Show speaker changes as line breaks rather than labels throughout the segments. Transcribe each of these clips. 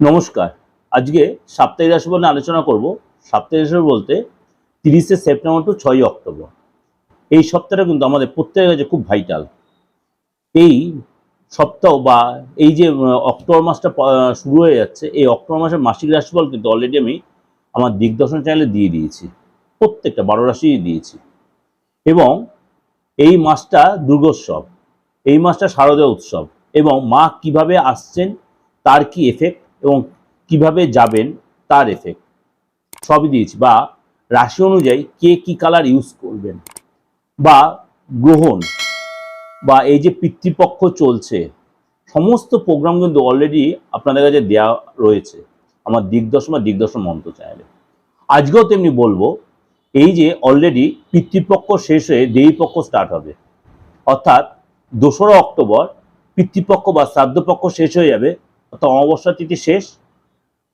নমস্কার। আজকে সাপ্তাহিক রাশিফল নিয়ে আলোচনা করব। সাপ্তাহিক রাশিফল বলতে তিরিশে সেপ্টেম্বর টু ছয়ই অক্টোবর। এই সপ্তাহটা কিন্তু আমাদের প্রত্যেকের কাছে খুব ভাইটাল এই সপ্তাহ বা এই যে অক্টোবর মাসটা শুরু হয়ে যাচ্ছে, এই অক্টোবর মাসের মাসিক রাশিফল কিন্তু অলরেডি আমি আমার দিগদর্শন চ্যানেলে দিয়ে দিয়েছি। প্রত্যেকটা বারো রাশি দিয়েছি। এবং এই মাসটা দুর্গোৎসব। এই মাসটা শারদীয় উৎসব। এবং মা কীভাবে আসছেন, তার কি এফেক্ট এবং কীভাবে যাবেন তার এফেক্ট সবই দিয়েছি। বা রাশি অনুযায়ী কে কি কালার ইউজ করবেন? বা গ্রহণ বা এই যে পিতৃপক্ষ চলছে, সমস্ত প্রোগ্রাম কিন্তু অলরেডি আপনাদের কাছে দেওয়া রয়েছে। আমার দিগদর্শন বা দিগদর্শন মন্ত্র চ্যানেলে আজকেও তেমনি বলব, এই যে অলরেডি পিতৃপক্ষ শেষ হয়ে দেবীপক্ষ স্টার্ট হবে। অর্থাৎ দোসরা অক্টোবর পিতৃপক্ষ বা শ্রাদ্ধপক্ষ শেষ হয়ে যাবে। অর্থাৎ অমাবস্যা তিথি শেষ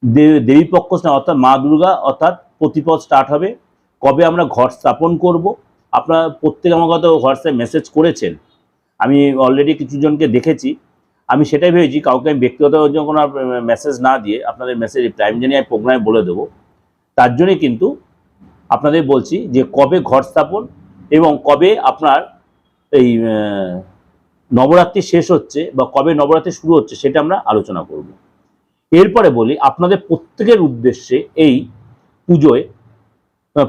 দেবী দেবীপক্ষ স্নান, অর্থাৎ মা দুর্গা, অর্থাৎ প্রতিপদ স্টার্ট হবে। কবে আমরা ঘর স্থাপন করব? আপনারা প্রত্যেকে আমার কথা হোয়াটসঅ্যাপ মেসেজ করেছেন। আমি অলরেডি কিছুজনকে দেখেছি। আমি সেটাই ভেবেছি, কাউকে আমি ব্যক্তিগত কোনো মেসেজ না দিয়ে আপনাদের মেসেজ টাইম জানিয়ে আমি প্রোগ্রামে বলে দেবো। তার জন্যই কিন্তু আপনাদের বলছি যে কবে ঘর স্থাপন এবং কবে আপনার এই নবরাত্রি শেষ হচ্ছে বা কবে নবরাত্রি শুরু হচ্ছে সেটা আমরা আলোচনা করব। এরপরে বলি, আপনাদের প্রত্যেকের উদ্দেশ্যে এই পুজোয়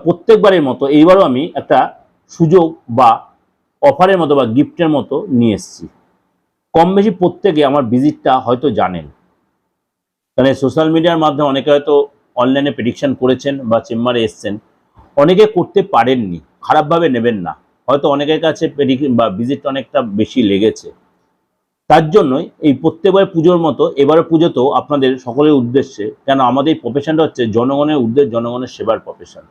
প্রত্যেকবারের মতো এইবারও আমি একটা সুযোগ বা অফারের মতো বা গিফটের মতো নিয়ে এসেছি। কম বেশি প্রত্যেকে আমার ভিজিটটা হয়তো জানেন। মানে সোশ্যাল মিডিয়ার মাধ্যমে অনেকে হয়তো অনলাইনে প্রেডিকশন করেছেন বা চেম্বারে এসছেন। অনেকে করতে পারেননি, খারাপভাবে নেবেন না। হয়তো অনেকের কাছে বা ভিজিট অনেকটা বেশি লেগেছে। তার জন্যই এই প্রত্যেকবার পুজোর মতো এবারে পুজোতেও আপনাদের সকলের উদ্দেশ্যে, কেন আমাদের এই প্রফেশনটা হচ্ছে জনগণের উদ্দেশ্য, জনগণের সেবার প্রফেশন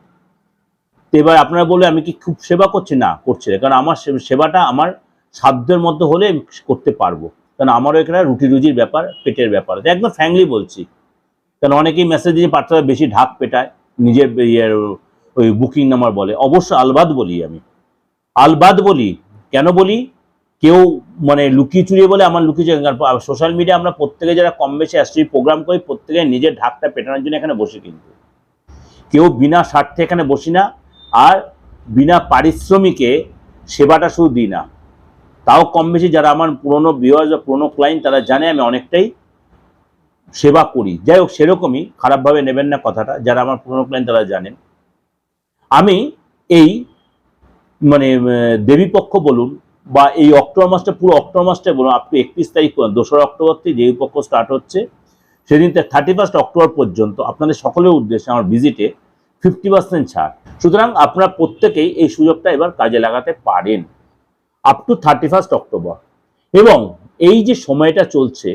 তো এবার আপনারা বলে আমি কি খুব সেবা করছি? না করছি না। কারণ আমার সেবাটা আমার সাধ্যের মধ্যে হলে আমি করতে পারব। কারণ আমারও এখানে রুটি রুজির ব্যাপার, পেটের ব্যাপার। একদম ফ্র্যাঙ্কলি বলছি। কারণ অনেকেই মেসেজ দিয়ে বাচ্চারা বেশি ঢাক পেটায়, নিজের ওই বুকিং নাম্বার বলে। অবশ্য আলবাদ বলি আমি। আলবাদ বলি, কেন বলি? কেউ মানে লুকিয়ে চুরিয়ে বলে আমার লুকিয়ে চুরিয়ে সোশ্যাল মিডিয়া আমরা প্রত্যেকে যারা কম বেশি অ্যাস্ট্রি প্রোগ্রাম করি, প্রত্যেকে নিজের ঢাকটা পেটানোর জন্য এখানে বসে কিন্তু। কেউ বিনা স্বার্থে এখানে বসি না, আর বিনা পারিশ্রমিকে সেবাটা শুধু দিই না। তাও কম বেশি যারা আমার পুরনো ভিউয়ার্স বা পুরনো ক্লায়েন্ট তারা জানে আমি অনেকটাই সেবা করি। যাই হোক, সেরকমই খারাপভাবে নেবেন না কথাটা, যারা আমার পুরনো ক্লায়েন্ট তারা জানেন। আমি এই মানে দেবীপক্ষ বলুন বা এই অক্টোবর মাসটা, পুরো অক্টোবর মাসটা বলুন, আপনি একত্রিশ তারিখ দোসরা অক্টোবর থেকে দেবীপক্ষ স্টার্ট হচ্ছে, সেদিন থেকে থার্টি ফার্স্ট অক্টোবর পর্যন্ত আপনাদের সকলের উদ্দেশ্যে আমার ভিজিটে ফিফটি পার্সেন্ট ছাড়। সুতরাং আপনারা প্রত্যেকেই এই সুযোগটা এবার কাজে লাগাতে পারেন up to thirty first October. এবং এই যে সময়টা চলছে,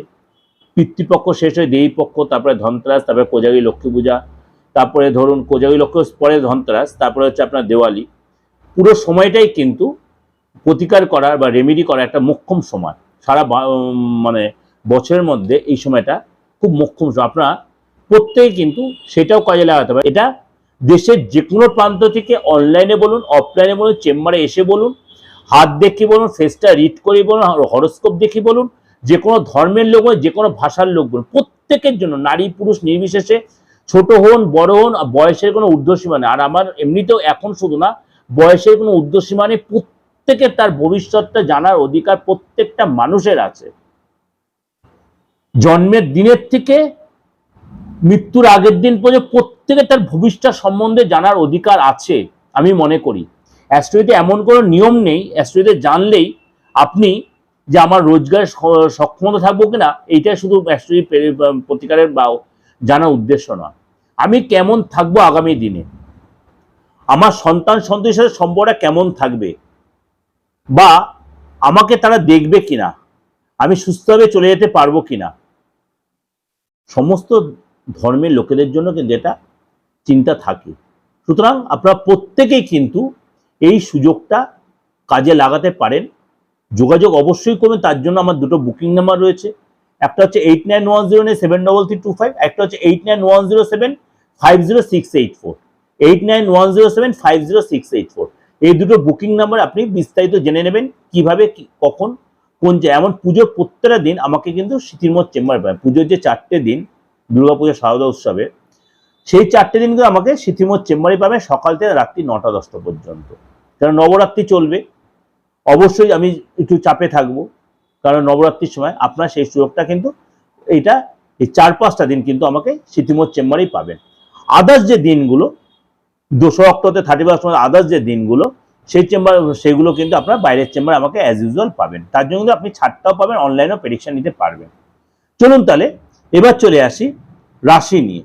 পিতৃপক্ষ শেষ হয়ে দেবীপক্ষ তারপরে ধনতেরাস, তারপরে কোজাগরী লক্ষ্মী পূজা, তারপরে ধরুন কোজাগরী লক্ষ্মী পরে ধনতেরাস, তারপরে হচ্ছে আপনার দেওয়ালি। পুরো সময়টাই কিন্তু প্রতিকার করার বা রেমেডি করার একটা মোক্ষম সময়। সারা মানে বছরের মধ্যে এই সময়টা খুব মোক্ষম সময়। আপনারা প্রত্যেকে কিন্তু সেটাও কাজে লাগাতে পারে এটা দেশের যে কোনো প্রান্ত থেকে অনলাইনে বলুন অফলাইনে বলুন, চেম্বারে এসে বলুন, হাত দেখে বলুন ফেসটা রিড করে বলুন হরস্কোপ দেখে বলুন যে কোনো ধর্মের লোক যে কোনো ভাষার লোক বলুন, প্রত্যেকের জন্য, নারী, পুরুষ, নির্বিশেষে, ছোট হন, বড় হন বয়সের কোনো ঊর্ধ্বসীমা নেই। আর আমার এমনিতেও এখন শুধু না বয়সের কোনো ঊর্ধ্বসীমা নেই প্রত্যেকের তার ভবিষ্যৎটা জানার অধিকার প্রত্যেকটা মানুষের আছে। জন্মের দিনের থেকে মৃত্যুর আগের দিন পর্যন্ত প্রত্যেকের তার ভবিষ্যৎ সম্বন্ধে জানার অধিকার আছে, আমি মনে করি। অ্যাস্ট্রোইতে এমন কোনো নিয়ম নেই অ্যাস্ট্রোইতে জানলেই আপনি যে আমার রোজগারের স- সক্ষমতা থাকব কিনা এইটা শুধু অ্যাস্ট্রোই প্রতিকারের বা জানার উদ্দেশ্য নয়। আমি কেমন থাকব আগামী দিনে? আমার সন্তান সন্ততির সাথে সম্পর্কটা কেমন থাকবে? বা আমাকে তারা দেখবে কিনা? আমি সুস্থভাবে চলে যেতে পারব কিনা? সমস্ত ধর্মের লোকেদের জন্য কিন্তু এটা চিন্তা থাকে। সুতরাং আপনারা প্রত্যেকেই কিন্তু এই সুযোগটা কাজে লাগাতে পারেন। যোগাযোগ অবশ্যই করবেন তার জন্য আমার দুটো বুকিং নাম্বার রয়েছে। একটা হচ্ছে eight nine one zero seven double three two five একটা হচ্ছে eight nine one zero seven five zero six eight four eight nine one zero seven five zero six eight four এই দুটো booking number আপনি বিস্তারিত জেনে নেবেন, কীভাবে কখন, কোন এমন পুজোর প্রত্যেকটা দিন আমাকে কিন্তু স্মৃতিরমোদ চেম্বার পুজোর যে চারটে দিন, দুর্গাপূজা, শারদা উৎসবে, সেই চারটে দিন আমাকে সিথিমোর চেম্বারে পাবে সকাল থেকে রাত্রি নটা, দশটা পর্যন্ত। কারণ নবরাত্রি চলবে। অবশ্যই আমি একটু চাপে থাকব, কারণ নবরাত্রির সময় আপনার সেই সুযোগটা কিন্তু এইটা, এই চার পাঁচটা দিন কিন্তু আমাকে সিথিমোর চেম্বারেই পাবেন। আদার্স যে দিনগুলো দোসরা অক্টোবর থার্টি ফার্স্ট আদার্স যে দিনগুলো, সেই চেম্বার সেগুলো কিন্তু আপনার বাইরের চেম্বারে আমাকে অ্যাজ ইউজুয়াল পাবেন। তার জন্য কিন্তু আপনি ছাড়টাও পাবেন অনলাইনেও প্রেডিকশন নিতে পারবেন। চলুন তাহলে, এবার চলে আসি রাশি নিয়ে।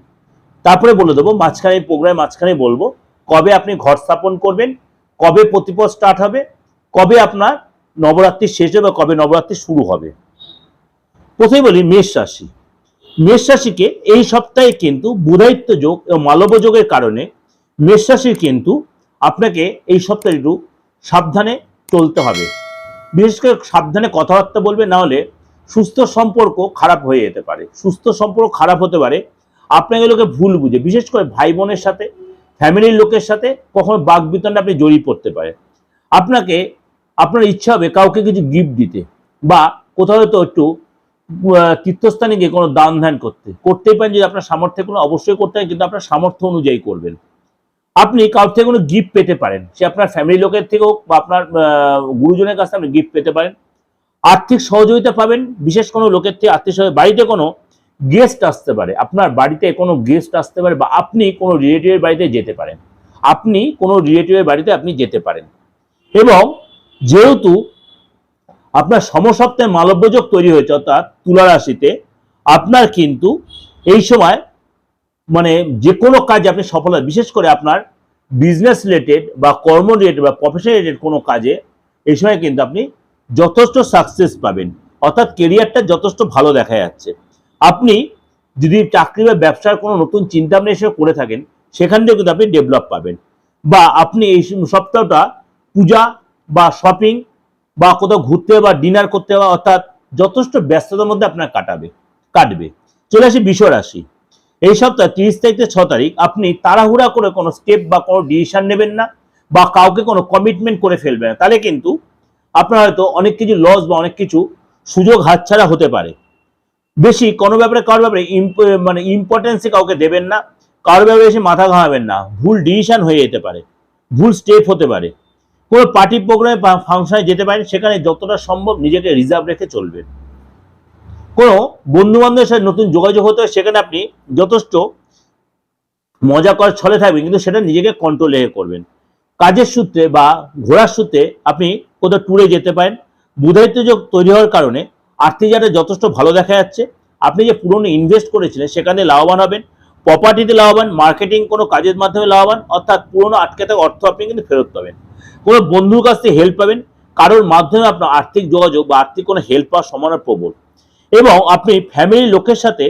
তারপরে বলে দেবো, মাঝখানে প্রোগ্রাম মাঝখানে বলব, কবে আপনি ঘর স্থাপন করবেন, কবে প্রতিপদ স্টার্ট হবে, কবে আপনার নবরাত্রি শেষ হবে, কবে নবরাত্রি শুরু হবে। প্রথমে বলি মেষ রাশি। মেষ রাশিকে এই সপ্তাহে কিন্তু বুধায়িত্ব যোগ এবং মালব যোগের কারণে মেষ রাশির কিন্তু আপনাকে এই সপ্তাহে একটু সাবধানে চলতে হবে। বিশেষ করে সাবধানে কথাবার্তা বলবে না হলে সুস্থ সম্পর্ক খারাপ হয়ে যেতে পারে। সুস্থ সম্পর্ক খারাপ হতে পারে, আপনাকে লোকে ভুল বুঝে। বিশেষ করে ভাই বোনের সাথে, ফ্যামিলির লোকের সাথে কখনো বাঘ বিতণ্ডে আপনি জড়িয়ে পড়তে পারে আপনাকে, আপনার ইচ্ছা হবে কাউকে কিছু গিফট দিতে বা কোথাও হয়তো একটু তীর্থস্থানে গিয়ে কোনো দান ধ্যান করতে। করতেই পারেন যদি আপনার সামর্থ্যে কোনো, অবশ্যই করতে হয় কিন্তু আপনার সামর্থ্য অনুযায়ী করবেন। আপনি কারোর থেকে কোনো গিফট পেতে পারেন। সে আপনার ফ্যামিলি লোকের থেকে হোক বা আপনার গুরুজনের কাছ থেকে আপনি গিফট পেতে পারেন। আর্থিক সহযোগিতা পাবেন, বিশেষ কোনো লোকের থেকে আর্থিক বাড়িতে কোনো গেস্ট আসতে পারে। আপনার বাড়িতে কোনো গেস্ট আসতে পারে বা আপনি কোনো রিলেটিভের বাড়িতে যেতে পারেন। আপনি কোনো রিলেটিভের বাড়িতে আপনি যেতে পারেন। এবং যেহেতু আপনার সমসপ্তাহে মালব্যযোগ তৈরি হয়েছে অর্থাৎ তুলা রাশিতে, আপনার কিন্তু এই সময় মানে যে কোনো কাজে আপনি সফল হয় বিশেষ করে আপনার বিজনেস রিলেটেড বা কর্ম রিলেটেড বা প্রফেশন রিলেটেড কোনো কাজে, এই সময় কিন্তু আপনি যথেষ্ট সাকসেস পাবেন। অর্থাৎ কেরিয়ারটা যথেষ্ট ভালো দেখা যাচ্ছে। আপনি যদি চাকরি বা ব্যবসার কোনো নতুন চিন্তা ভাবনা এসে করে থাকেন, সেখান থেকে কিন্তু আপনি ডেভেলপ পাবেন। বা আপনি এই সপ্তাহটা পূজা বা শপিং বা কোথাও ঘুরতে বা ডিনার করতে বা অর্থাৎ যথেষ্ট ব্যস্ততার মধ্যে আপনার কাটাবে, কাটবে। চলে আসি বিশ্ব রাশি এই সপ্তাহ তিরিশ তারিখ থেকে ছ তারিখ, আপনি তাড়াহুড়া করে কোনো স্টেপ বা কোনো ডিসিশন নেবেন না বা কাউকে কোনো কমিটমেন্ট করে ফেলবেন না। তাহলে কিন্তু আপনার হয়তো অনেক কিছু লস বা অনেক কিছু সুযোগ হাতছাড়া হতে পারে। বেশি কোনো ব্যাপারে কারোর ব্যাপারে মানে ইম্পর্টেন্সে কাউকে দেবেন না, কারোর ব্যাপারে বেশি মাথা ঘামাবেন না। ভুল ডিসিশন হয়ে যেতে পারে, ভুল স্টেপ হতে পারে। কোনো পার্টি প্রোগ্রামে ফাংশনে যেতে পারেন, সেখানে যতটা সম্ভব নিজেকে রিজার্ভ রেখে চলবেন। কোনো বন্ধু বান্ধবের সাথে নতুন যোগাযোগ হতে হয় সেখানে আপনি যথেষ্ট মজা করার ছলে থাকবেন, কিন্তু সেটা নিজেকে কন্ট্রোলে করবেন। কাজের সূত্রে বা ঘোরার সূত্রে আপনি কোথাও ট্যুরে যেতে পারেন। বুধায়িত্ব যোগ তৈরি হওয়ার কারণে আর্থিক জায়গাটা যথেষ্ট ভালো দেখা যাচ্ছে। আপনি যে পুরনো ইনভেস্ট করেছিলেন, সেখানে লাভবান হবেন। প্রপার্টিতে লাভবান মার্কেটিং কোনো কাজের মাধ্যমে লাভবান, অর্থাৎ পুরনো আটকে থাকা অর্থ আপনি কিন্তু ফেরত পাবেন। কোনো বন্ধুর কাছ থেকে হেল্প পাবেন। কারোর মাধ্যমে আপনার আর্থিক যোগাযোগ বা আর্থিক কোনো হেল্প পাওয়ার সম্ভাবনা প্রবল। এবং আপনি ফ্যামিলির লোকের সাথে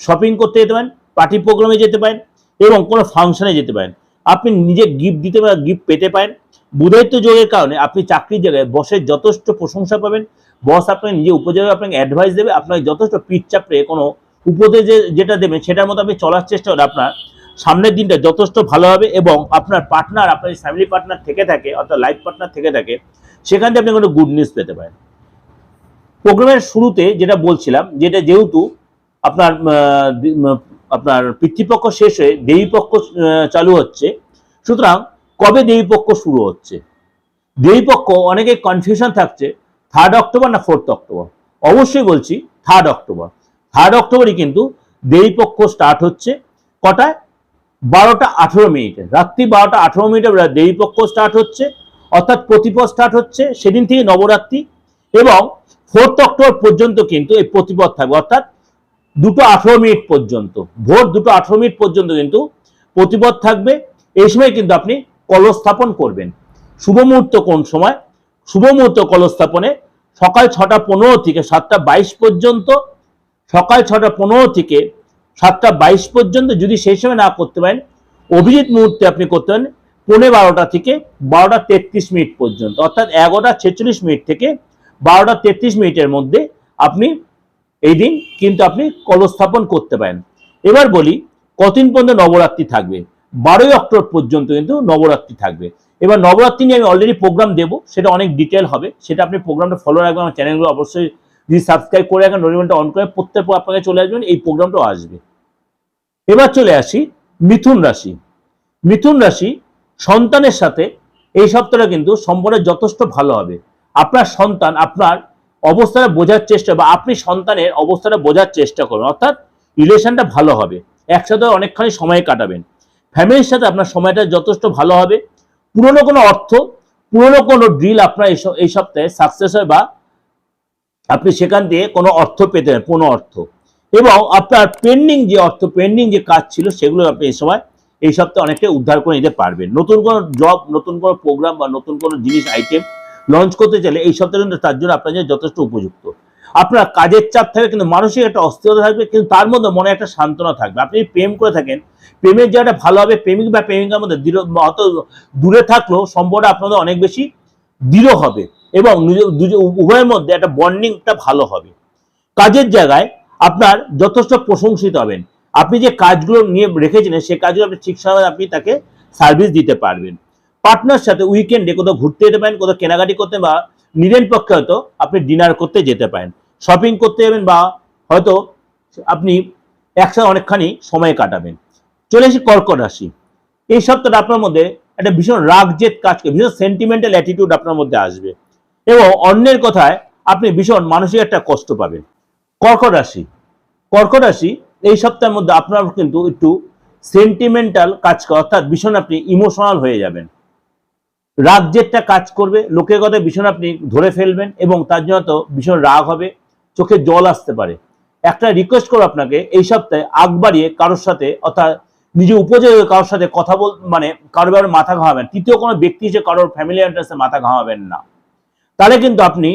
শপিং করতে যেতে পারেন পার্টি প্রোগ্রামে যেতে পারেন এবং কোনো ফাংশনে যেতে পারেন। আপনি নিজে গিফট দিতে পারেন গিফট পেতে পারেন। বুধায়িত্ব যোগের কারণে আপনি চাকরির জায়গায় বসের যথেষ্ট প্রশংসা পাবেন। বস আপনাকে নিজে উপযোগে আপনাকে অ্যাডভাইস দেবে। আপনাকে যথেষ্ট পিঠ চাপড়ে কোনো উপদেশ যেটা দেবেন, সেটার মতো আপনি চলার চেষ্টা করে আপনার সামনের দিনটা যথেষ্ট ভালো হবে এবং আপনার পার্টনার আপনার ফ্যামিলি পার্টনার থেকে থাকে, অর্থাৎ লাইফ পার্টনার থেকে থাকে, সেখান থেকে আপনি কোনো গুড নিউজ পেতে পারেন। প্রোগ্রামের শুরুতে যেটা বলছিলাম, যেটা যেহেতু আপনার আপনার পিতৃপক্ষ শেষ হয়ে দেবীপক্ষ চালু হচ্ছে, সুতরাং কবে দেবীপক্ষ শুরু হচ্ছে? দেবীপক্ষ অনেকে কনফিউশন থাকছে থার্ড অক্টোবর না ফোর্থ অক্টোবর অবশ্যই বলছি থার্ড অক্টোবর থার্ড অক্টোবরই কিন্তু দেবীপক্ষ স্টার্ট হচ্ছে কটায়? বারোটা আঠেরো মিনিটে। রাত্রি বারোটা আঠেরো মিনিটে দেবীপক্ষ স্টার্ট হচ্ছে, অর্থাৎ প্রতিপদ স্টার্ট হচ্ছে, সেদিন থেকে নবরাত্রি এবং ফোর্থ অক্টোবর পর্যন্ত কিন্তু এই প্রতিপদ থাকবে। অর্থাৎ দুটো আঠেরো মিনিট পর্যন্ত ভোর দুটো আঠেরো মিনিট পর্যন্ত কিন্তু প্রতিপদ থাকবে। এই সময় কিন্তু আপনি কলস স্থাপন করবেন। শুভ মুহূর্ত কোন সময়? শুভ মুহূর্ত কলস্থাপনে সকাল ছটা পনেরো থেকে সাতটা বাইশ পর্যন্ত, সকাল ছটা পনেরো থেকে সাতটা বাইশ পর্যন্ত যদি সেই সময় না করতে পারেন, অভিজিৎ মুহূর্তে আপনি করতে পারেন পৌনে বারোটা থেকে বারোটা তেত্রিশ মিনিট পর্যন্ত, অর্থাৎ এগারোটা ছেচল্লিশ মিনিট থেকে বারোটা তেত্রিশ মিনিটের মধ্যে আপনি এই দিন কিন্তু আপনি কলস্থাপন করতে পারেন। এবার বলি, কতদিন পর্যন্ত নবরাত্রি থাকবে? বারোই অক্টোবর পর্যন্ত কিন্তু নবরাত্রি থাকবে। এবার নবরাত্রি নিয়ে আমি অলরেডি প্রোগ্রাম দেবো, সেটা অনেক ডিটেল হবে। সেটা আপনি প্রোগ্রামটা ফলো রাখবেন, আমার চ্যানেলগুলো অবশ্যই যদি সাবস্ক্রাইব করে রাখেন নোটিফিকেশনটা অন করে প্রত্যেক আপনাকে চলে আসবেন এই প্রোগ্রামটাও আসবে। এবার চলে আসি, মিথুন রাশি। মিথুন রাশি সন্তানের সাথে এই সপ্তাহটা কিন্তু সম্পর্কে যথেষ্ট ভালো হবে। আপনার সন্তান আপনার অবস্থাটা বোঝার চেষ্টা বা আপনি সন্তানের অবস্থাটা বোঝার চেষ্টা করুন। অর্থাৎ রিলেশনটা ভালো হবে। একসাথে অনেকখানি সময় কাটাবেন। ফ্যামিলির সাথে আপনার সময়টা যথেষ্ট ভালো হবে। পুরনো কোনো অর্থ, পুরনো কোনো ড্রিল আপনার এই সপ্তাহে সাকসেস হয় বা আপনি সেখান দিয়ে কোনো অর্থ পেতে কোনো অর্থ। এবং আপনার পেন্ডিং যে অর্থ পেন্ডিং যে কাজ ছিল, সেগুলো আপনি এই সময়, এই সপ্তাহে অনেকটাই উদ্ধার করে নিতে পারবেন। নতুন কোনো জব নতুন কোনো প্রোগ্রাম বা নতুন কোনো জিনিস আইটেম লঞ্চ করতে চাইলে এই সপ্তাহে তার জন্য আপনার জন্য যথেষ্ট উপযুক্ত। আপনার কাজের চাপ থাকবে কিন্তু মানসিক একটা অস্থিরতা থাকবে, কিন্তু তার মধ্যে মনে একটা সান্ত্বনা থাকবে। আপনি প্রেম করে থাকেন, প্রেমের জায়গাটা ভালো হবে, প্রেমিক বা প্রেমিকার মধ্যে দৃঢ়, অত দূরে থাকলেও সম্পর্কটা আপনাদের অনেক বেশি দৃঢ় হবে এবং উভয়ের মধ্যে একটা বন্ডিংটা ভালো হবে। কাজের জায়গায় আপনার যথেষ্ট প্রশংসিত হবেন। আপনি যে কাজগুলো নিয়ে রেখেছিলেন, সে কাজগুলো আপনি ঠিক সময় আপনি তাকে সার্ভিস দিতে পারবেন। পার্টনার সাথে উইকেন্ডে কোথাও ঘুরতে যেতে পারেন, কোথাও কেনাকাটি করতে বা নিজের পক্ষে হয়তো আপনি ডিনার করতে যেতে পারেন। শপিং করতে যাবেন বা হয়তো আপনি একসাথে অনেকখানি সময় কাটাবেন। চলে এসে কর্কট রাশি। এই সপ্তাহটা আপনার মধ্যে একটা ভীষণ রাগ জেদ কাজ করে, ভীষণ সেন্টিমেন্টাল অ্যাটিটিউড আপনার মধ্যে আসবে। এবং অন্যের কথায় আপনি ভীষণ মানসিক একটা কষ্ট পাবেন। কর্কট রাশি। কর্কট রাশি, এই সপ্তাহের মধ্যে আপনার কিন্তু একটু সেন্টিমেন্টাল কাজ করে, অর্থাৎ ভীষণ আপনি ইমোশনাল হয়ে যাবেন। রাগ জেদটা কাজ করবে, লোকের কথা ভীষণ আপনি ধরে ফেলবেন এবং তার জন্য তো ভীষণ রাগ হবে, চোখে জল আসতে পারে। একটা রিকোয়েস্ট করো আপনাকে, এই সপ্তাহে আগ বাড়িয়ে কারোর সাথে, অর্থাৎ নিজে উপযোগী কারোর সাথে কথা বল মানে কারোর ব্যাপারে মাথা ঘামাবেন, তৃতীয় কোনো ব্যক্তি হিসেবে কারোর ফ্যামিলি ইন্টারেস্টে মাথা ঘামাবেন না। তাহলে কিন্তু আপনি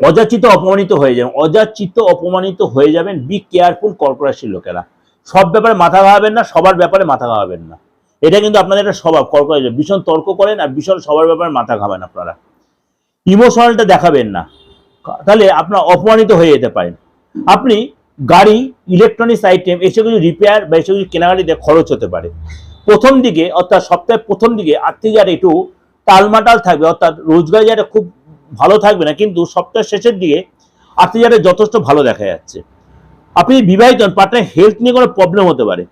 অযাচিত অপমানিত হয়ে যাবেন, অযাচিত অপমানিত হয়ে যাবেন বি কেয়ারফুল কর্পোরেশন লোকেরা। সব ব্যাপারে মাথা ঘামাবেন না, সবার ব্যাপারে মাথা ঘামাবেন না। এটা কিন্তু আপনাদের একটা স্বভাব কর্পোরেশন ভীষণ তর্ক করেন আর ভীষণ সবার ব্যাপারে মাথা ঘামেন আপনারা। ইমোশনালটা দেখাবেন না। তাহলে আপনার অপমানিত হয়ে যেতে পারেন। আপনি গাড়ি ইলেকট্রনিক্স আইটেম এসব কিছু রিপেয়ার বা এসব কিছু কেনাকাটিতে খরচ হতে পারে। প্রথম দিকে, অর্থাৎ সপ্তাহের প্রথম দিকে আর্থিক জায়গাটা একটু টালমাটাল থাকবে, অর্থাৎ রোজগার জায়গাটা খুব ভালো থাকবে না, কিন্তু সপ্তাহের শেষের দিকে আর্থিক জায়গাটা যথেষ্ট ভালো দেখা যাচ্ছে। আপনি বিবাহিত পার্টনার হেলথ নিয়ে কোনো প্রবলেম হতে পারে।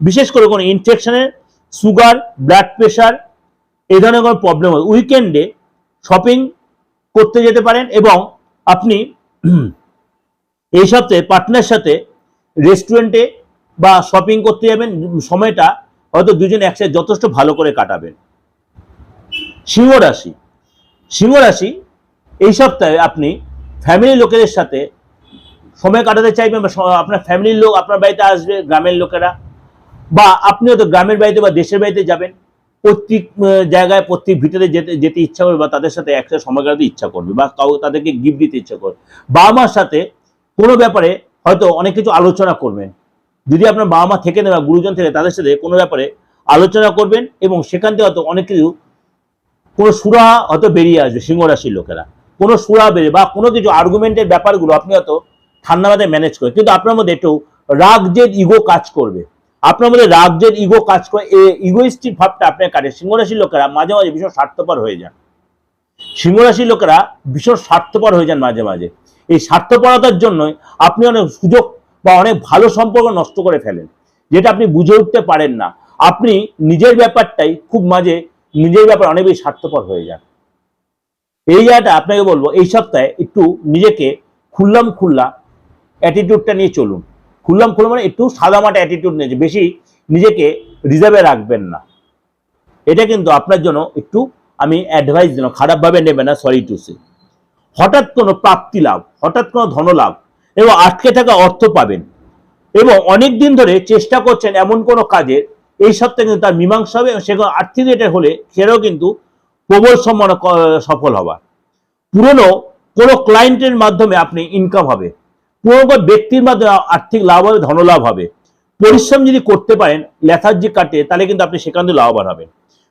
বিশেষ করে কোনো ইনফেকশনের সুগার, ব্লাড প্রেশার এই ধরনের কোনো প্রবলেম হয়। উইকেন্ডে শপিং করতে যেতে পারেন এবং আপনি এই সপ্তাহে পার্টনার সাথে রেস্টুরেন্টে বা শপিং করতে যাবেন, সময়টা হয়তো দুজন একসাথে যথেষ্ট ভালো করে কাটাবেন। সিংহ রাশি। সিংহ রাশি, এই সপ্তাহে আপনি ফ্যামিলি লোকেদের সাথে সময় কাটাতে চাইবেন বা আপনার ফ্যামিলির লোক আপনার বাড়িতে আসবে, গ্রামের লোকেরা। বা আপনি হয়তো গ্রামের বাড়িতে বা দেশের বাড়িতে যাবেন, প্রত্যেক জায়গায় প্রত্যেক ভিতরে যেতে যেতে ইচ্ছা করবে বা তাদের সাথে একসাথে সময় কাটাতে ইচ্ছা করবে বা কাউ তাদেরকে গিফট দিতে ইচ্ছা করবে। বাবা মার সাথে কোনো ব্যাপারে হয়তো অনেক কিছু আলোচনা করবেন। যদি আপনার বাবা মা থেকে বা গুরুজন থেকে তাদের সাথে কোনো ব্যাপারে আলোচনা করবেন এবং সেখান থেকে হয়তো অনেক কিছু, কোনো সুরা হয়তো বেরিয়ে আসবে সিংহ রাশির লোকেরা। কোনো সুরা বেরিয়ে, বা কোনো কিছু আর্গুমেন্টের ব্যাপারগুলো আপনি হয়তো ঠান্ডা মাথায় ম্যানেজ করে, কিন্তু আপনার মধ্যে একটু রাগ, জেদ ইগো কাজ করবে। আপনার মধ্যে জেদ ইগো কাজ করে ইগোইস্টিক ভাবটা আপনার কাটে। সিংহ রাশির লোকেরা মাঝে মাঝে ভীষণ স্বার্থপর হয়ে যান। সিংহ রাশির লোকেরা ভীষণ স্বার্থপর হয়ে যান মাঝে মাঝে। এই স্বার্থপরতার জন্যই আপনি অনেক সুযোগ বা অনেক ভালো সম্পর্ক নষ্ট করে ফেলেন, যেটা আপনি বুঝে উঠতে পারেন না। আপনি নিজের ব্যাপারটাই খুব মাঝে নিজের ব্যাপারে অনেক বেশি স্বার্থপর হয়ে যান। এই জায়গাটা আপনাকে বলব, এই সপ্তাহে একটু নিজেকে খুললাম খুল্লা অ্যাটিটিউডটা নিয়ে চলুন। খুললাম খুললাম মানে একটু সাদামাটা অ্যাটিটিউড নিয়েছে বেশি নিজেকে রিজার্ভে রাখবেন না। এটা কিন্তু আপনার জন্য একটু আমি অ্যাডভাইস দিলাম, খারাপভাবে নেবেন না সরি টু সে হঠাৎ কোনো প্রাপ্তি লাভ, হঠাৎ কোনো ধনলাভ এবং আটকে থাকা অর্থ পাবেন। এবং অনেক দিন ধরে চেষ্টা করছেন এমন কোনো কাজের এই সপ্তাহে কিন্তু তার মীমাংসা হবে এবং আর্থিক রেটের হলে সেটাও কিন্তু প্রবল সম্ভাবনা ক- সফল হবার। পুরনো কোনো ক্লায়েন্টের মাধ্যমে আপনি ইনকাম হবে। কোনো ব্যক্তির মাধ্যমে আর্থিক লাভ হবে, ধনলাভ হবে। পরিশ্রম যদি করতে পারেন লেথার্জি কাটে, তাহলে কিন্তু আপনি সেখান থেকে লাভবান হবেন।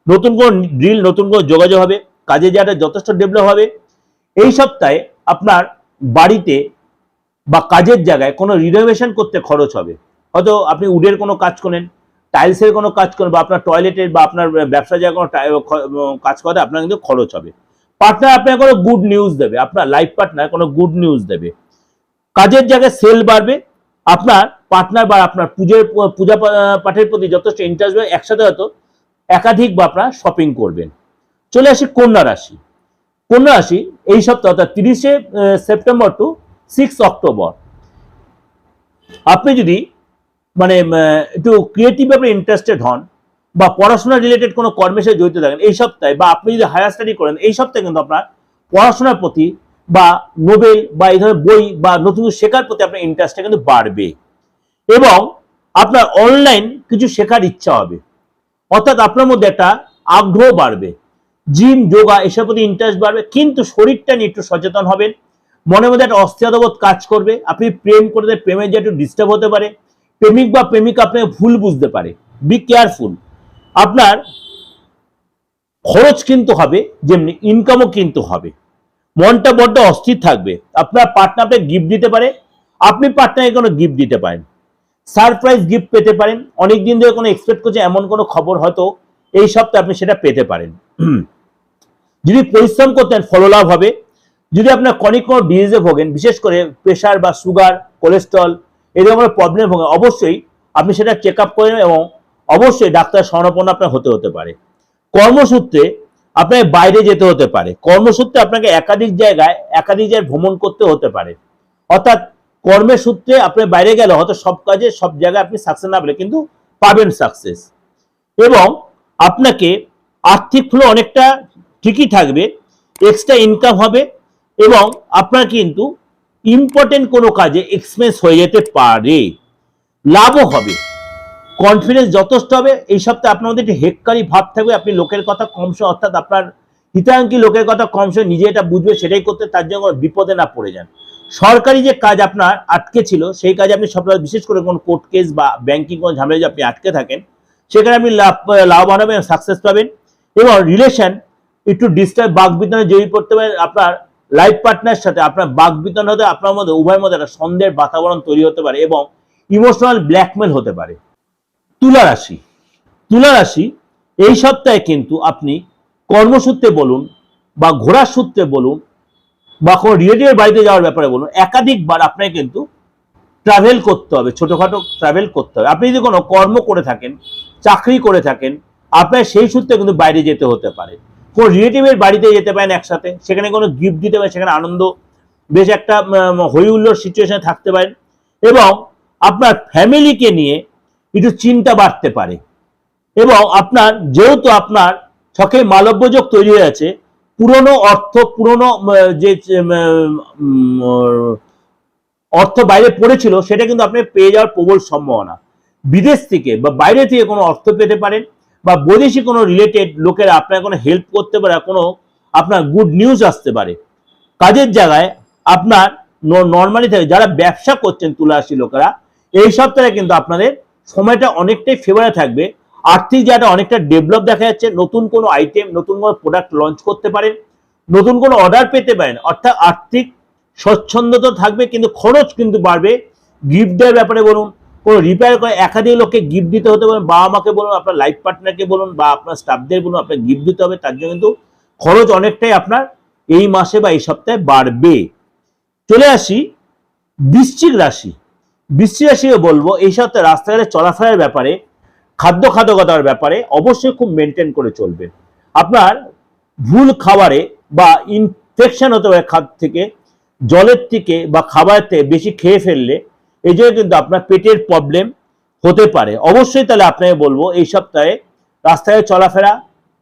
নতুন কোনো ড্রিল নতুন কোনো যোগাযোগ হবে, কাজে যাটা যথেষ্ট ডেভেলপ হবে। এই সপ্তাহে আপনার বাড়িতে বা কাজের জায়গায় কোনো রিনোভেশন করতে খরচ হবে। হয়তো আপনি উডের কোনো কাজ করেন টাইলসের কোনো কাজ করেন, বা আপনার টয়লেটের বা আপনার ব্যবসা জায়গায় কোনো কাজ করে আপনার কিন্তু খরচ হবে। পার্টনার আপনাকে কোনো গুড নিউজ দেবে, আপনার লাইফ পার্টনার কোনো গুড নিউজ দেবে। কাজের জায়গায় সেল বাড়বে, আপনার পার্টনার বা আপনার পুজোর, পূজা পাঠের প্রতি যথেষ্ট ইন্টারেস্ট হবে একসাথে হয়তো একাধিক বা আপনারা শপিং করবেন। চলে আসি কন্যা রাশি। কন্যা রাশি এই সপ্তাহ, অর্থাৎ তিরিশে সেপ্টেম্বর টু সিক্স অক্টোবর আপনি যদি মানে একটু ক্রিয়েটিভ ব্যাপারে ইন্টারেস্টেড হন বা পড়াশোনা রিলেটেড কোনো কর্মের সাথে জড়িত থাকেন, এই সপ্তাহে বা আপনি যদি হায়ার স্টাডি করেন, এই সপ্তাহে কিন্তু আপনার পড়াশোনার প্রতি বা নোবেল বা এই ধরনের বই বা নতুন কিছু শেখার প্রতি আপনার ইন্টারেস্টটা কিন্তু বাড়বে। এবং আপনার অনলাইন কিছু শেখার ইচ্ছা হবে। অর্থাৎ আপনার মধ্যে একটা আগ্রহ বাড়বে। জিম যোগা এসব প্রতি ইন্টারেস্ট বাড়বে, কিন্তু শরীরটা নিয়ে একটু সচেতন হবেন। মনের মধ্যে একটা অস্থিরতাবোধ কাজ করবে। আপনি প্রেম করে দেয় প্রেমের যে একটু ডিস্টার্ব হতে পারে, প্রেমিক বা প্রেমিকা আপনাকে ভুল বুঝতে পারে। বি কেয়ারফুল আপনার খরচ কিন্তু হবে, যেমনি ইনকামও কিন্তু হবে। মনটা বড্ড অস্থির থাকবে। আপনার পার্টনার আপনাকে গিফট দিতে পারে, আপনি পার্টনারকে কোনো গিফট দিতে পারেন। সারপ্রাইজ গিফট পেতে পারেন। অনেক দিন ধরে কোনো এক্সপেক্ট করছে, এমন কোনো খবর হয়তো এই সপ্তাহে আপনি সেটা পেতে পারেন। যদি পরিশ্রম করতেন, ফললাভ হবে। যদি আপনার কনিক কোনো ডিজিজে ভোগেন, বিশেষ করে প্রেশার বা সুগার কোলেস্ট্রল এই ধরনের প্রবলেম ভোগেন, অবশ্যই আপনি সেটা চেক আপ করেন এবং অবশ্যই ডাক্তার শরণাপন্ন আপনার হতে হতে পারে। কর্মসূত্রে আপনাকে বাইরে যেতে হতে পারে। কর্মসূত্রে আপনাকে একাধিক জায়গায় একাধিক জায়গায় ভ্রমণ করতে হতে পারে। অর্থাৎ কর্মের সূত্রে আপনি বাইরে গেলে হয়তো সব কাজে সব জায়গায় আপনি সাকসেস না পেলে কিন্তু পাবেন সাকসেস এবং আপনাকে আর্থিক ফ্লো অনেকটা ঠিকই থাকবে এক্সট্রা ইনকাম হবে এবং আপনার কিন্তু ইম্পর্টেন্ট কোনো কাজে এক্সপেন্স হয়ে যেতে পারে। লাভও হবে। কনফিডেন্স যথেষ্ট হবে। এই সপ্তাহে আপনার মধ্যে একটি হেক্কারি ভাব থাকবে। আপনি লোকের কথা কম শোয়, অর্থাৎ আপনার হিতাঙ্কি লোকের কথা কম শোয়, নিজে এটা বুঝবে সেটাই করতে তার জন্য বিপদে না পড়ে যান। সরকারি যে কাজ আপনার আটকে ছিল সেই কাজে আপনি সপ্তাহে বিশেষ করে কোনো কোর্ট কেস বা ব্যাংকিং কোনো ঝামেলা আপনি আটকে থাকেন সেখানে আপনি লাভ লাভবান হবেন সাকসেস পাবেন এবং রিলেশন একটু ডিস্টার্ব বাক বিতরণে জড়িয়ে পড়তে পারেন। আপনার লাইফ পার্টনার সাথে আপনার বাক বিতরণ হতে আপনার মধ্যে উভয়ের মধ্যে একটা সন্দেহের বাতাবরণ তৈরি হতে পারে এবং ইমোশনাল ব্ল্যাকমেল হতে পারে। তুলা রাশি। তুলা রাশি, এই সপ্তাহে কিন্তু আপনি কর্মসূত্রে বলুন বা ঘোরার সূত্রে বলুন বা কোনো রিলেটিভের বাড়িতে যাওয়ার ব্যাপারে বলুন, একাধিকবার আপনাকে কিন্তু ট্রাভেল করতে হবে, ছোটোখাটো ট্রাভেল করতে হবে। আপনি যদি কোনো কর্ম করে থাকেন, চাকরি করে থাকেন, আপনার সেই সূত্রে কিন্তু বাইরে যেতে হতে পারে। কোনো রিলেটিভের বাড়িতে যেতে পারেন একসাথে, সেখানে কোনো গিফট দিতে পারেন, সেখানে আনন্দ, বেশ একটা হই হুল্লোড় সিচুয়েশনে থাকতে পারেন। এবং আপনার ফ্যামিলিকে নিয়ে একটু চিন্তা বাড়তে পারে। এবং আপনার, যেহেতু আপনার ছকে মালব্যযোগ তৈরি হয়ে আছে পুরনো অর্থ, পুরনো যে অর্থ বাইরে পড়েছিল, সেটা কিন্তু আপনি পেয়ে যাওয়ার প্রবল সম্ভাবনা। বিদেশ থেকে বা বাইরে থেকে কোনো অর্থ পেতে পারেন বা বৈদেশিক কোনো রিলেটেড লোকেরা আপনার কোনো হেল্প করতে পারে, কোনো আপনার গুড নিউজ আসতে পারে। কাজের জায়গায় আপনার নর্মালি থাকে, যারা ব্যবসা করছেন তুলারাশি লোকেরা, এই সপ্তাহে কিন্তু আপনাদের সময়টা অনেকটাই ফেভারে থাকবে। আর্থিক জায়গাটা অনেকটা ডেভেলপ দেখা যাচ্ছে। নতুন কোনো আইটেম নতুন কোনো প্রোডাক্ট লঞ্চ করতে পারেন। নতুন কোনো অর্ডার পেতে পারেন। অর্থাৎ আর্থিক স্বচ্ছন্দতা থাকবে, কিন্তু খরচ কিন্তু বাড়বে। গিফট দেওয়ার ব্যাপারে বলুন, কোনো রিপেয়ার করে একাধিক লোককে গিফট দিতে হতে পারে। বাবা মাকে বলুন, আপনার লাইফ পার্টনারকে বলুন, বা আপনার স্টাফদের বলুন আপনার গিফট দিতে হবে। তার জন্য কিন্তু খরচ অনেকটাই আপনার এই মাসে বা এই সপ্তাহে বাড়বে। চলে আসি, বৃশ্চিক রাশি। রাশিকে বলব, এই সপ্তাহে রাস্তাঘাটে চলাফেরার ব্যাপারে, খাদ্য খাদ্যগতার ব্যাপারে অবশ্যই খুব মেনটেন করে চলবে। আপনার ভুল খাবারে বা ইনফেকশন হতে পারে খাদ্য থেকে, জলের থেকে বা খাবার থেকে বেশি খেয়ে ফেললে, এই জন্য কিন্তু আপনার পেটের প্রবলেম হতে পারে। অবশ্যই তাহলে আপনাকে বলব, এই সপ্তাহে রাস্তায় চলাফেরা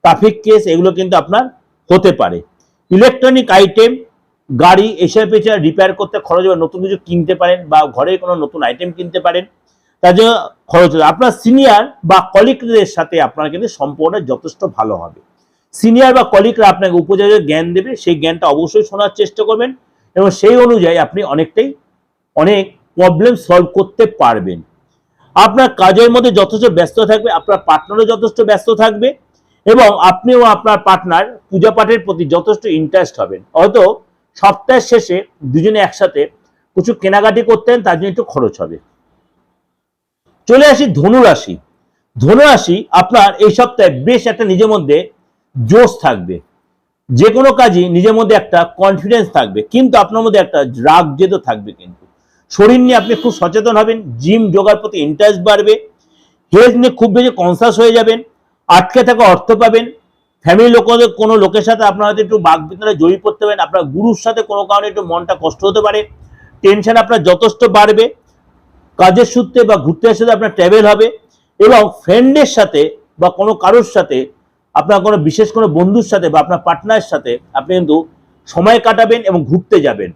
ট্রাফিক কেস এগুলো কিন্তু আপনার হতে পারে। ইলেকট্রনিক আইটেম গাড়ি এসব পেছনে রিপেয়ার করতে খরচ হবে, নতুন কিছু কিনতে পারেন বা ঘরে কোনো নতুন আইটেম কিনতে পারেন, তার জন্য খরচ হবে। আপনার সিনিয়র বা কলিগদের সাথে আপনার কিন্তু সম্পর্ক যথেষ্ট ভালো হবে। সিনিয়র বা কলিগরা আপনাকে উপযোগী জ্ঞান দেবে, সেই জ্ঞানটা অবশ্যই শোনার চেষ্টা করবেন এবং সেই অনুযায়ী আপনি অনেকটাই, অনেক প্রবলেম সলভ করতে পারবেন। আপনার কাজের মধ্যে যথেষ্ট ব্যস্ত থাকবে, আপনার পার্টনারও যথেষ্ট ব্যস্ত থাকবে এবং আপনিও আপনার পার্টনার পূজা পাঠের প্রতি যথেষ্ট ইন্টারেস্ট হবেন। হয়তো সপ্তাহের শেষে দুজনে একসাথে কিছু কেনাকাটি করতেন, তার জন্য একটু খরচ হবে। চলে আসি ধনুরাশি। ধনুরাশি আপনার এই সপ্তাহে বেশ একটা নিজের মধ্যে জোশ থাকবে। যে কোনো কাজই নিজের মধ্যে একটা কনফিডেন্স থাকবে, কিন্তু আপনার মধ্যে একটা রাগ জেদও থাকবে কিন্তু। শরীর নিয়ে আপনি খুব সচেতন হবেন জিম যোগার প্রতি ইন্টারেস্ট বাড়বে হেলথ নিয়ে খুব বেশি কনসাস হয়ে যাবেন, আটকে থাকা অর্থ পাবেন ফ্যামিলি লোকদের কোনো লোকের সাথে আপনার হয়তো একটু বাঘ ভিতরে জড়িয়ে পড়তে পারেন, আপনার গুরুর সাথে কোনো কারণে একটু মনটা কষ্ট হতে পারে। টেনশন আপনার যথেষ্ট বাড়বে। কাজের সূত্রে বা ঘুরতে সাথে আপনার ট্রাভেল হবে এবং ফ্রেন্ডের সাথে বা কোনো কারোর সাথে, আপনার কোনো বিশেষ কোনো বন্ধুর সাথে বা আপনার পার্টনারের সাথে আপনি কিন্তু সময় কাটাবেন এবং ঘুরতে যাবেন।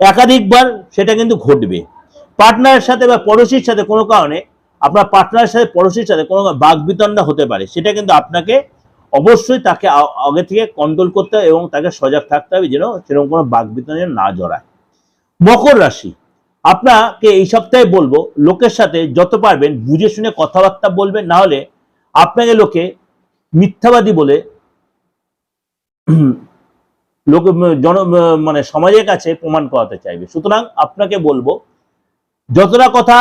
একাধিকবার সেটা কিন্তু ঘটবে। পার্টনারের সাথে বা পড়োশির সাথে কোনো কারণে আপনার পার্টনারের সাথে, পড়োশির সাথে কোনো বাঘ বিতণ্ডা হতে পারে। সেটা কিন্তু আপনাকে অবশ্যই তাকে আগে থেকে কন্ট্রোল করতে হবে এবং তাকে সজাগ থাকতে হবে যেন সেরকম কোনো যেন না জড়ায়। মকর রাশি, আপনাকে এই সপ্তাহে বলব, লোকের সাথে যত পারবেন বুঝে শুনে কথাবার্তা বলবেন, না হলে আপনাকে লোকে মিথ্যাবাদী বলে, লোক জন মানে সমাজের কাছে প্রমাণ করাতে চাইবে। সুতরাং আপনাকে বলব, যতটা কথা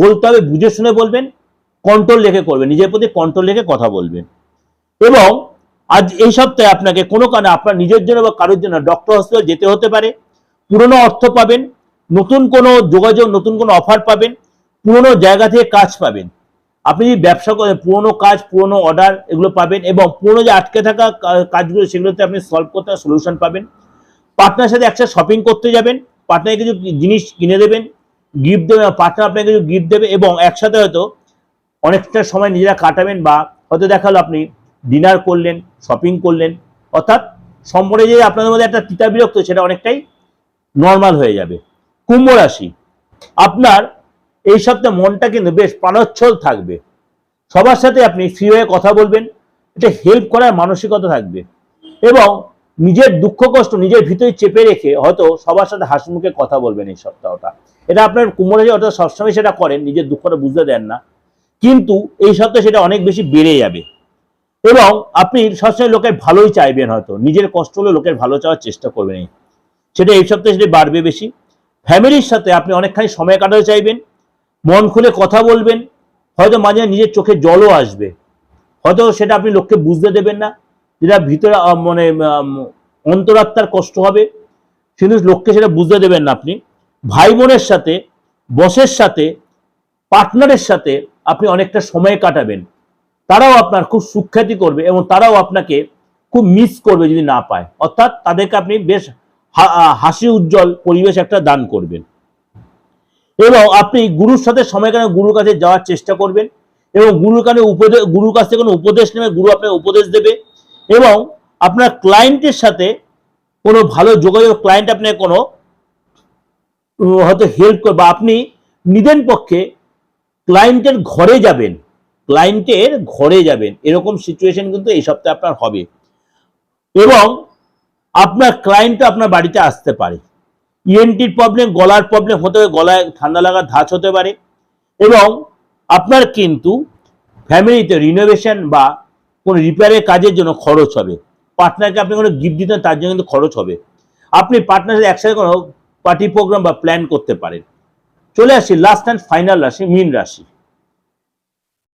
বলতে হবে, বুঝে শুনে বলবেন কন্ট্রোল রেখে করবেন, নিজের প্রতি কন্ট্রোল রেখে কথা বলবেন। এবং আজ এই সপ্তাহে আপনাকে কোনো কারণে আপনার নিজের জন্য বা কারোর জন্য ডক্টর হসপিটাল যেতে হতে পারে, পুরনো অর্থ পাবেন, নতুন কোনো যোগাযোগ, নতুন কোনো অফার পাবেন, পুরনো জায়গা থেকে কাজ পাবেন। আপনি যদি ব্যবসা করেন, পুরনো কাজ, পুরনো অর্ডার এগুলো পাবেন এবং পুরনো যে আটকে থাকা কাজগুলো সেগুলোতে আপনি সলভ করতে সলিউশন পাবেন। পার্টনার সাথে একসাথে শপিং করতে যাবেন পার্টনার কিছু জিনিস কিনে দেবেন গিফট দেবেন পার্টনার আপনাকে কিছু গিফট দেবে এবং একসাথে হয়তো অনেকটা সময় নিজেরা কাটাবেন বা হয়তো দেখাল আপনি ডিনার করলেন শপিং করলেন, অর্থাৎ সম্পর্কে যে আপনাদের মধ্যে একটা তিতা বিরক্ত, সেটা অনেকটাই নর্মাল হয়ে যাবে। কুম্ভ রাশি, আপনার এই সপ্তাহে মনটা কিন্তু বেশ প্রাণোচ্ছল থাকবে। সবার সাথে আপনি ফ্রি হয়ে কথা বলবেন, এটা হেল্প করার মানসিকতা থাকবে এবং নিজের দুঃখ কষ্ট নিজের ভিতরে চেপে রেখে হয়তো সবার সাথে হাসি মুখে কথা বলবেন এই সপ্তাহটা। এটা আপনার কুম্ভ রাশি অর্থাৎ সবসময় সেটা করেন, নিজের দুঃখটা বুঝতে দেন না। কিন্তু এই সপ্তাহে সেটা অনেক বেশি বেড়ে যাবে। এবং আপনি সবসময় লোকের ভালোই চাইবেন হয়তো। নিজের কষ্ট হলে লোকের ভালো চাওয়ার চেষ্টা করবেন। সেটা এই সপ্তাহে সেটা বাড়বে বেশি। ফ্যামিলির সাথে আপনি অনেকখানি সময় কাটাতে চাইবেন। মন খুলে কথা বলবেন। হয়তো মাঝে নিজের চোখে জলও আসবে। হয়তো সেটা আপনি লোককে বুঝতে দেবেন না যেটা ভিতরে মানে অন্তরাত্মার কষ্ট হবে। কিন্তু লোককে সেটা বুঝতে দেবেন না আপনি। ভাই বোনের সাথে, বসের সাথে পার্টনারের সাথে আপনি অনেকটা সময় কাটাবেন। তারাও আপনার খুব সুখ্যাতি করবে এবং তারাও আপনাকে খুব মিস করবে যদি না পায়। অর্থাৎ তাদেরকে আপনি বেশ হাসি উজ্জ্বল পরিবেশ একটা দান করবেন। এবং আপনি গুরুর সাথে সময় কানে গুরুর কাছে যাওয়ার চেষ্টা করবেন এবং গুরুর কানে উপদেশ গুরুর কাছ থেকে কোনো উপদেশ নেবে, গুরু আপনাকে উপদেশ দেবে এবং আপনার ক্লায়েন্টের সাথে কোনো ভালো যোগাযোগ ক্লায়েন্ট আপনাকে কোনো হয়তো হেল্প করবে আপনি নিদেন পক্ষে ক্লায়েন্টের ঘরে যাবেন। ক্লায়েন্টের ঘরে যাবেন। এরকম সিচুয়েশন কিন্তু এই সপ্তাহে আপনার হবে। এবং আপনার ক্লায়েন্টও আপনার বাড়িতে আসতে পারে। ইএনটির প্রবলেম গলার প্রবলেম হতে পারে, গলায় ঠান্ডা লাগার ধাঁচ হতে পারে। এবং আপনার কিন্তু ফ্যামিলিতে রিনোভেশন বা কোনো রিপেয়ারের কাজের জন্য খরচ হবে। পার্টনারকে আপনি কোনো গিফট দিতেন তার জন্য কিন্তু খরচ হবে। আপনি পার্টনারের একসাথে কোনো পার্টি প্রোগ্রাম বা প্ল্যান করতে পারেন। চলে আসি লাস্ট অ্যান্ড ফাইনাল রাশি, মীন রাশি।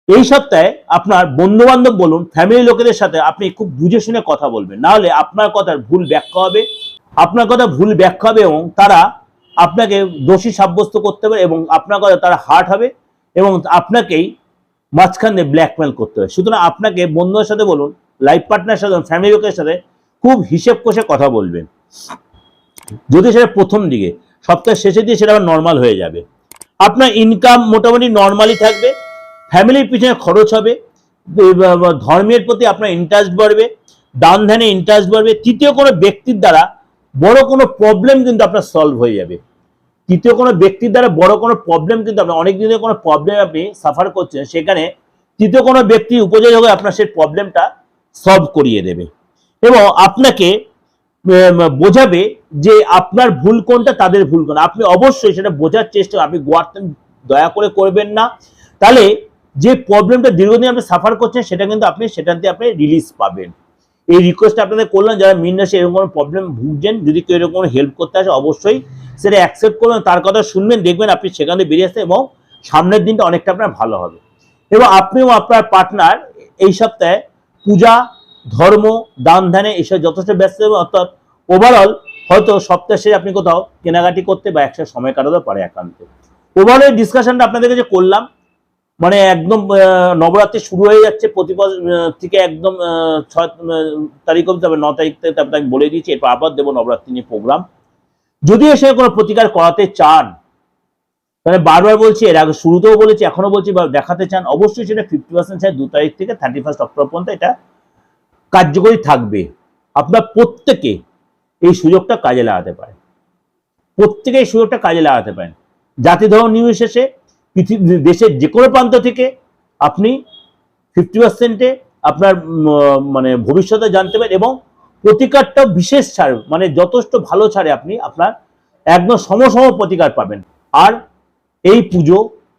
এই সপ্তাহে আপনার বন্ধু বান্ধব বলুন ফ্যামিলি লোকেদের সাথে আপনি খুব বুঝে শুনে কথা বলবেন। না হলে আপনার কথার ভুল ব্যাখ্যা হবে। আপনার কথা ভুল ব্যাখ্যা হবে এবং তারা আপনাকে দোষী সাব্যস্ত করতে পারে এবং আপনার কথা তারা হার্ট হবে এবং আপনাকেই মাঝখান দিয়ে ব্ল্যাকমেল করতে হবে। সুতরাং আপনাকে বন্ধুদের সাথে বলুন লাইফ পার্টনার সাথে ফ্যামিলি লোকের সাথে খুব হিসেব কষে কথা বলবেন। যদি সেটা প্রথম দিকে, সপ্তাহের শেষের দিকে সেটা আবার নর্মাল হয়ে যাবে। আপনার ইনকাম মোটামুটি নর্মালি থাকবে। ফ্যামিলির পিছনে খরচ হবে। ধর্মের প্রতি আপনার ইন্টারেস্ট বাড়বে, দান ধ্যানে ইন্টারেস্ট বাড়বে। তৃতীয় কোনো ব্যক্তির দ্বারা বড় কোনো প্রবলেম কিন্তু আপনার সলভ হয়ে যাবে। তৃতীয় কোনো ব্যক্তির দ্বারা বড় কোনো প্রবলেম কিন্তু আপনার অনেক দিনের কোনো প্রবলেম আপনি সাফার করছেন, সেখানে তৃতীয় কোনো ব্যক্তি উপযোগী হয়ে আপনার সেই প্রবলেমটা সলভ করিয়ে দেবে। এবং আপনাকে বোঝাবে যে আপনার ভুল কোনটা, তাদের ভুল কোনটা। আপনি অবশ্যই সেটা বোঝার চেষ্টা আপনি গোয়ার দয়া করে করবেন না। তাহলে যে প্রবলেমটা দীর্ঘদিন আপনি সাফার করছেন, সেটা কিন্তু আপনি সেটাতে আপনি রিলিজ পাবেন। এই রিকোয়েস্ট আপনাদের করলাম, যারা মিন রাশি এরকম কোনো প্রবলেম ভুগছেন, যদি কেউ এরকম হেল্প করতে আসে, অবশ্যই সেটা অ্যাকসেপ্ট করবেন তার কথা শুনবেন, দেখবেন আপনি সেখান থেকে বেরিয়ে আসতে এবং সামনের দিনটা অনেকটা আপনার ভালো হবে। এবং আপনিও আপনার পার্টনার এই সপ্তাহে পূজা, ধর্ম, দান ধ্যানে এসব যথেষ্ট ব্যস্ত হবে অর্থাৎ ওভারঅল হয়তো সপ্তাহ শেষে আপনি কোথাও কেনাকাটি করতে বা একসাথে সময় কাটাতে পারে একান্তে। ওভারঅল ডিসকাশনটা আপনাদেরকে যে করলাম। মানে একদম নবরাত্রি শুরু হয়ে যাচ্ছে প্রতিপদ থেকে একদম ছয় তারিখ অব্দি তবে ন তারিখ থেকে তারপরে আমি বলে দিয়েছি, এরপর আবার দেবো নবরাত্রি নিয়ে প্রোগ্রাম। যদি এসে কোনো প্রতিকার করাতে চান, তাহলে বারবার বলছি, এর আগে শুরুতেও বলেছি এখনও বলছি, বা দেখাতে চান, অবশ্যই সেটা ফিফটি পার্সেন্ট চাই দু তারিখ থেকে থার্টি ফার্স্ট অক্টোবর পর্যন্ত এটা কার্যকরী থাকবে। আপনার প্রত্যেকে এই সুযোগটা কাজে লাগাতে পারেন। প্রত্যেকে এই সুযোগটা কাজে লাগাতে পারেন। জাতি ধর্ম নির্বিশেষে পৃথিবী দেশের যে কোনো প্রান্ত থেকে আপনি ফিফটি পার্সেন্টে আপনার মানে ভবিষ্যতে জানতে পারেন এবং প্রতিকারটা বিশেষ ছাড় মানে যথেষ্ট ভালো ছাড়ে আপনি আপনার একদম সমসম প্রতিকার পাবেন। আর এই পুজো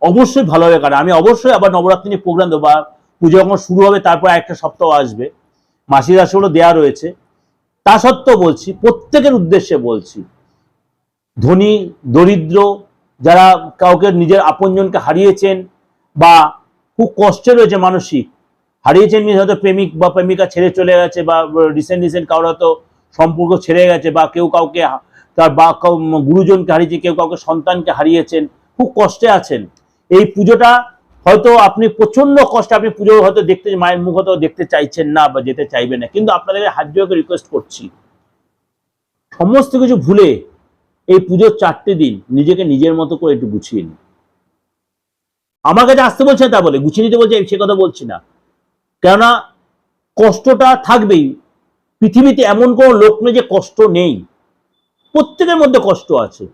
অবশ্যই ভালো ভালোভাবে কাটে আমি অবশ্যই আবার নবরাত্রি নিয়ে প্রোগ্রাম দেবো, বা পুজো যখন শুরু হবে তারপর একটা সপ্তাহ আসবে, মাসির রাশিগুলো দেওয়া রয়েছে। তা সত্ত্বেও বলছি, প্রত্যেকের উদ্দেশ্যে বলছি, ধনী, দরিদ্র যারা কাউকে নিজের আপনজনকে হারিয়েছেন বা খুব কষ্টে রয়েছে মানসিক, হারিয়েছেন মিনস হয়তো প্রেমিক বা প্রেমিকা ছেড়ে চলে গেছে বা রিসেন্ট রিসেন্ট কারোর হয়তো সম্পর্ক ছেড়ে গেছে বা কেউ কাউকে তার বা গুরুজনকে হারিয়েছে, কেউ কাউকে সন্তানকে হারিয়েছেন, খুব কষ্টে আছেন। এই পুজোটা হয়তো আপনি প্রচণ্ড কষ্টে, আপনি পুজো হয়তো দেখতে, মায়ের মুখ হয়তো দেখতে চাইছেন না বা যেতে চাইবেন না। কিন্তু আপনাদেরকে হাত রিকোয়েস্ট করছি, সমস্ত কিছু ভুলে এই পুজোর চারটে দিন নিজেকে নিজের মতো করে একটু গুছিয়ে নিন আমার কাছে আসতে বলছে না তা বলে, গুছিয়ে নিতে বলছে, সে কথা বলছি না। কেননা কষ্টটা থাকবেই। পৃথিবীতে এমন কোনো লোক নেই যে কষ্ট নেই। প্রত্যেকের মধ্যে কষ্ট আছে।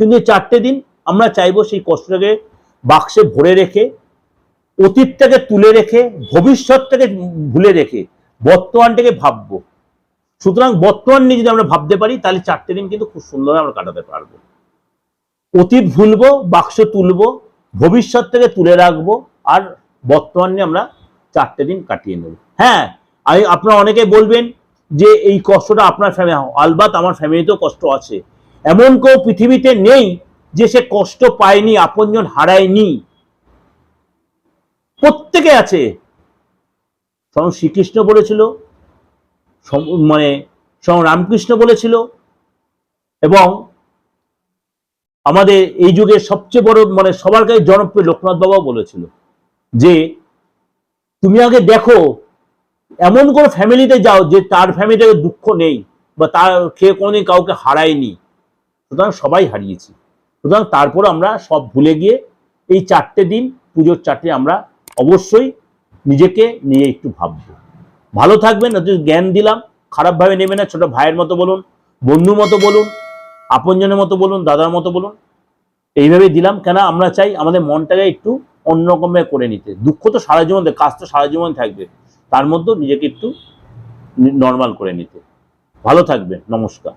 কিন্তু এই চারটে দিন আমরা চাইব সেই কষ্টটাকে বাক্সে ভরে রেখে, অতীতটাকে তুলে রেখে, ভবিষ্যৎটাকে ভুলে রেখে, বর্তমানটাকে ভাববো। সুতরাং বর্তমান নিয়ে যদি আমরা ভাবতে পারি, তাহলে চারটে দিন কিন্তু খুব সুন্দরভাবে আমরা কাটাতে পারব। অতীত ভুলবো, বাক্স তুলবো, ভবিষ্যৎ থেকে তুলে রাখব, আর বর্তমান নিয়ে আমরা চারটে দিন কাটিয়ে নেব। হ্যাঁ আমি আপনারা অনেকে বলবেন যে এই কষ্টটা আপনার ফ্যামিলি আলবাত আমার ফ্যামিলিতেও কষ্ট আছে। এমন কেউ পৃথিবীতে নেই যে সে কষ্ট পায়নি, আপনজন হারায়নি। প্রত্যেকে আছে। স্বয়ং শ্রীকৃষ্ণ বলেছিল মানে স্বয়ং রামকৃষ্ণ বলেছিল এবং আমাদের এই যুগের সবচেয়ে বড় মানে সবার কাছে জনপ্রিয় লোকনাথ বাবাও বলেছিল যে, তুমি আগে দেখো, এমন কোন ফ্যামিলিতে যাও যে তার ফ্যামিলিতে দুঃখ নেই বা তার খেয়ে কোনোদিন কাউকে হারায়নি। সুতরাং সবাই হারিয়েছি। সুতরাং তারপর আমরা সব ভুলে গিয়ে এই চারটে দিন, পুজোর চারটে আমরা অবশ্যই নিজেকে নিয়ে একটু ভাববো। ভালো থাকবেন জ্ঞান দিলাম খারাপভাবে নেবে না, ছোট ভাইয়ের মতো বলুন বন্ধু মতো বলুন, আপনজনের মতো বলুন, দাদার মতো বলুন এইভাবে দিলাম। কেন আমরা চাই আমাদের মনটাকে একটু অন্যরকমে করে নিতে। দুঃখ তো সারা জীবন কাজ তো সারা জীবন থাকবে। তার মধ্যেও নিজেকে একটু নর্মাল করে নিতে। ভালো থাকবেন, নমস্কার।